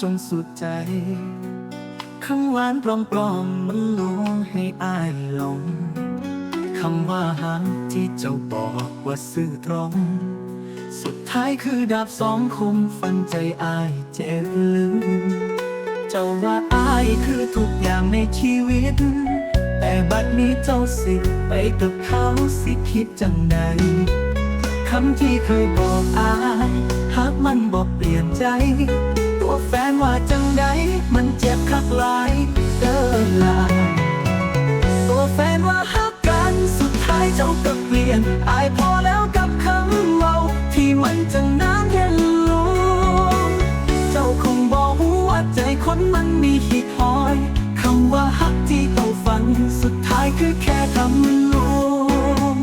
จนสุดใจคำหวานปลอมๆมันลวงให้อายหลงคำว่าหักที่เจ้าบอกว่าซื่อตรง สุดท้ายคือดาบสองคมฟันใจอายเจ็บลึกเจ้าว่าอายคือทุกอย่างในชีวิต แต่บัดนี้เจ้าสิไปกับเขาสิคิดจังใดคำที่เคยบอกอายหากมันบอกเปลี่ยนใจ หลายเด้อลาตัวแฟนว่าฮักกันสุดท้ายเจ้าก็เปลี่ยน อายพอแล้วกับคำเมาที่มันจะน้ำเย็นลงเจ้าคงบอกว่าใจคนมันมีขีดหอยคำว่าฮักที่ต้องฟังสุดท้ายคือแค่คำลวง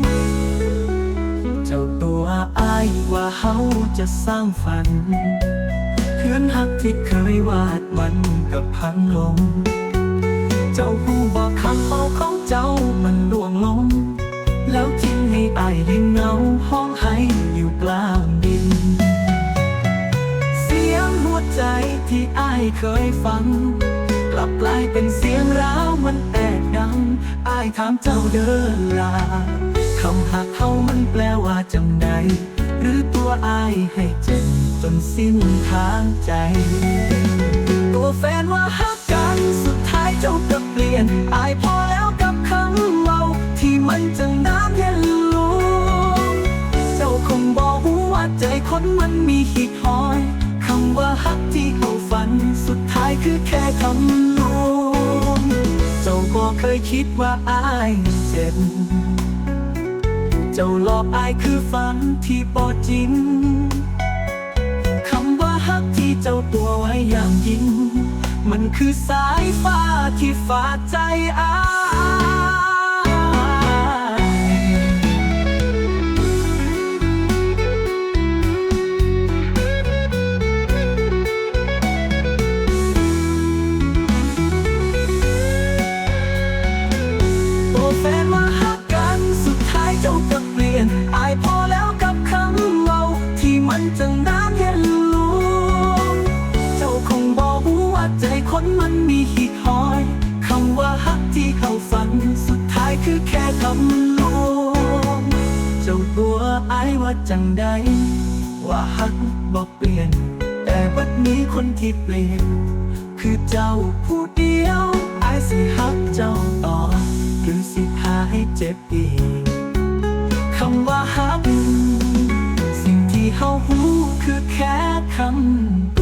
เจ้าตัวอายว่าเฮาจะสร้างฝัน เพื่อนฮักที่เคยวาดมันกับพังลง เจ้าผู้บอกคำเมาของเจ้ามันล่วงลง แล้วทิ้งให้อายให้เงาห้องให้อยู่กลางดิน เสียงหัวใจที่อายเคยฟัง กลับกลายเป็นเสียงร้าวมันแตกดังอายถามเจ้าเดินลาคำหักเขามันแปลว่าจังใด หรือตัวอายให้เจ็บจนสิ้นทางใจ ตัวแฟนว่าฮักกันสุดท้ายเจ้าก็เปลี่ยน อายพอแล้วกับคำเมาที่มันจะน้ำเย็นลงเจ้าคงบอกว่าใจคนมันมีขีดหอยคำว่าฮักที่เขาฝัน สุดท้ายคือแค่คำลวงเจ้าก็เคยคิดว่าอายเจ็บ จ้าหลอกอายคือฝันที่ปอจริงคำว่าฮักที่เจ้าตัวไว้อย่างยิ่ง มันคือสายฟ้าที่ฝาดใจอาย มันจะน้ำเย็นลงเจ้าคงบอกว่าใจคนมันมีขีดหอยคำว่าฮักที่เขาฝัน สุดท้ายคือแค่คำลวงเจ้าตัวอายว่าจังใด ว่าฮักบอกเปลี่ยน แต่วันนี้คนที่เปลี่ยน คือเจ้าผู้เดียวอายสิฮักเจ้าต่อ หรือสิพาให้เจ็บอีกคำว่าฮักสิ่งที่เฮาหู คือแค่คำ